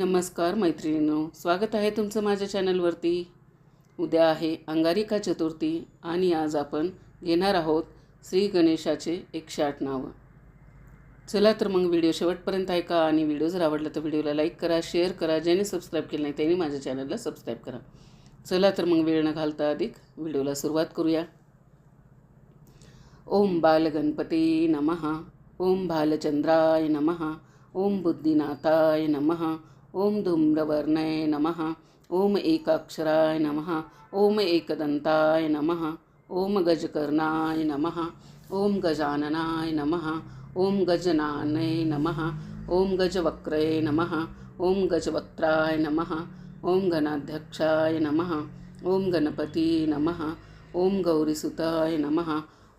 नमस्कार मैत्रिणींनो स्वागत आहे तुमचं माझ्या चॅनलवरती. उद्या आहे अंगारिका चतुर्थी आणि आज आपण घेणार आहोत श्री गणेशाचे एकशे आठ नावं. चला तर मग व्हिडिओ शेवटपर्यंत ऐका आणि व्हिडिओ जर आवडला तर व्हिडिओला लाईक करा शेअर करा ज्याने सबस्क्राईब केलं नाही त्यांनी माझ्या चॅनलला सबस्क्राईब करा. चला तर मग वेळ न घालता अधिक व्हिडिओला सुरुवात करूया. ओम बालगणपती नमः ओम भालचंद्राय नमः ओम बुद्धिनाथाय नमः ओम धूम्रवर्णय नमः ओम एकाक्षराय नमः ओम एकदंताय नमः ओम गजकर्णाय नमः ओम गजाननाय नमः ओम गजनानय नमः ओम गजवक्त्रय नमः ओम गजवक्त्राय नमः ओम गणाध्यक्षाय नमः ओम गणपती नमः ओम गौरीसुताय नमः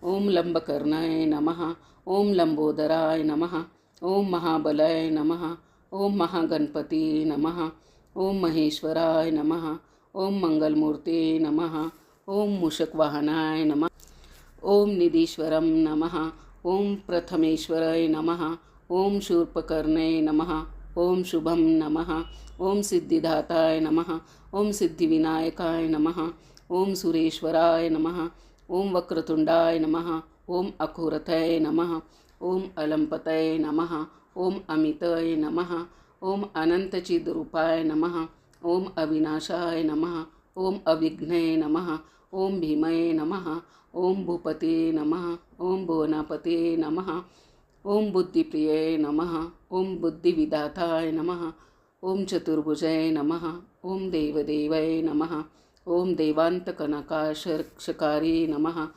ओम लंबकर्णाय नमः ओम लंबोदराय नमः ओम महाबलाय नमः ओम महागणपती नमः ओम महेश्वराय नमः ओम मंगलमूर्ते नमः ओम मूषकवाहनाय नमः ओम निधीश्वरं नमः ओम प्रथमेश्वराय नमः ओम शूर्पकर्णे नमः ओम शुभं नमः ओम सिद्धिदाताय नमः ओम सिद्धिविनायकाय नमः ओम सुरेश्वराय नमः ओम वक्रतुंडाय नमः ओम अखुरथय नमः ओम अलंपतय नमः ओम अमितय नमः ओम अनंतचिद्रूपाय नमः ओम अविनाशाय नमः ओम अविघ्नय नमः ओम भीमये नमः ओम भूपते नमः ओम भुवनापते नमः ओम बुद्धिप्रिये नमः ओम बुद्धिविदाताय नमः ओम चतुर्भुजय नमः ओम देवदेवय नमः ओम देवान्तकनकाशरक्षकारी नमः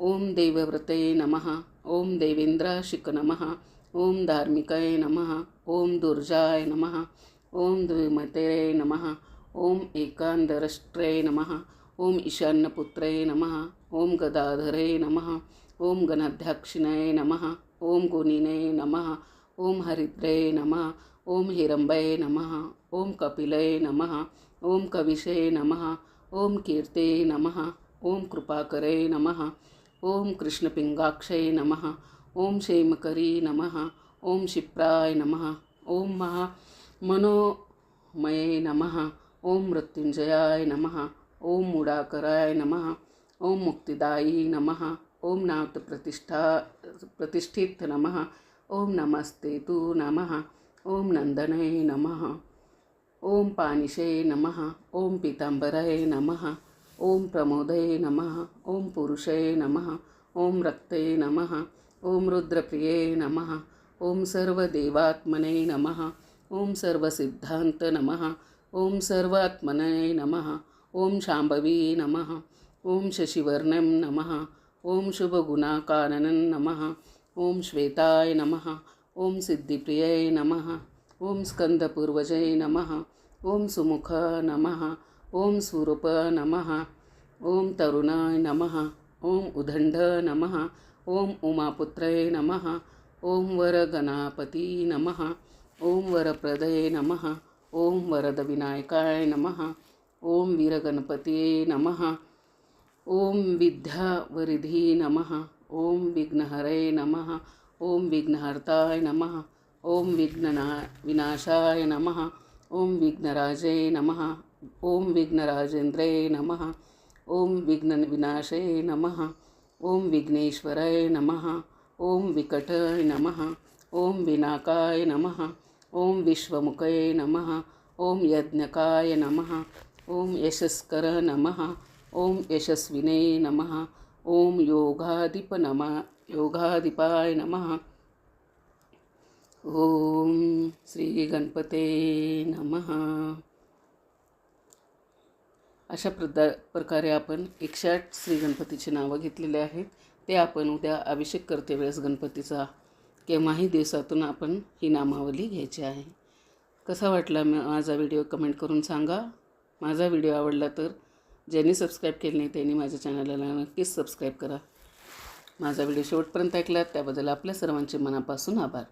ओम देवव्रते नमः ओम देवेंद्राशिक नमः ओम धार्मिकय नमः ओम दुर्जाय नमः ओम द्विमते नमः ओम एकांदरष्ट्रे नमः ओम ईशान्यपुत्रे नमः ओम गदाधरे नमः ओम गणाध्यक्षिणय नमः ओम गुणिने नमः ओम हरिद्रे नमः ओम हिरंबये नमः ओम कपिलय नमः ओम कविशे नमः ओम कीर्ते नमः ओम कृपाकरे नमः ओम कृष्णपिंगाक्षय नमः ओम क्षेमकरी नमः ओम शिप्राय नमः ओम महा मनोमये नमः ओम मृत्युंजयाय नमः ओम मुडाकराय नमः ओम मुक्तिदायी नमः ओम नाथप्रतिष्ठा प्रतिष्ठित नमः ओम नमस्ते तु नमः ओम नंदनय नमः ओम पानिशे नमः ओम पितांबराय नमः ओम प्रमोदये नमः ओम पुरुषये नमः ओम रक्ते नमः ओम रुद्रप्रिये नमः ओम सर्वदेवात्मने नमः ओम सर्वसिद्धान्त नमः ओम सर्वात्मने नमः ओम शाम्भवी नमः ओम शशिवर्णं नमः ओम शुभगुणाकाननं नमः ओम श्वेताय नमः ओम सिद्धिप्रिये नमः ओम स्कंदपूर्वजय नमः ओम सुमुख नमः ओम स्वरूप नमः ओम तरुणाय नमः ओम उदंड नमः ओम उमापुत्रय नमः ओम वरगणापती नमः ओम वरप्रदये नमः ओम वरदविनायकाय नमः ओम वीरगणपते नमः ओम विद्यावरिधी नमः ओम विघ्नहरे नमः ओम विघ्नहर्ताय नमः ओम विघ्नना विनाशाय नमः ओम विघ्नराजे नमः ओम विघ्नराजेंद्रे नमः ओम विघ्नविनाशे नमः। ओम विघ्नेश्वराय नमः। ओम विकटाय नमः। ओम विनाकाय नमः। ओम विश्वमुखये नमः। ओम यज्ञकाय नमः। ओम यशस्कर नमः। ओम यशस्विने नमः। ओम योगाधिप नमः योगाधिपाय नमः। ओम श्री गणपते नमः। अशा प्रदा प्रकारे आपण एकशे आठ श्री गणपतीची नावं घेतलेली आहेत. ते आपण उद्या अभिषेक करते वेळेस गणपतीचा केव्हाही दिवसातून आपण ही नामावली घ्यायची आहे. कसा वाटला म माझा व्हिडिओ कमेंट करून सांगा. माझा व्हिडिओ आवडला तर ज्यांनी सबस्क्राईब केले नाही त्यांनी माझ्या चॅनलला नक्कीच सबस्क्राईब करा. माझा व्हिडिओ शेवटपर्यंत ऐकला त्याबद्दल आपल्या सर्वांचे मनापासून आभार.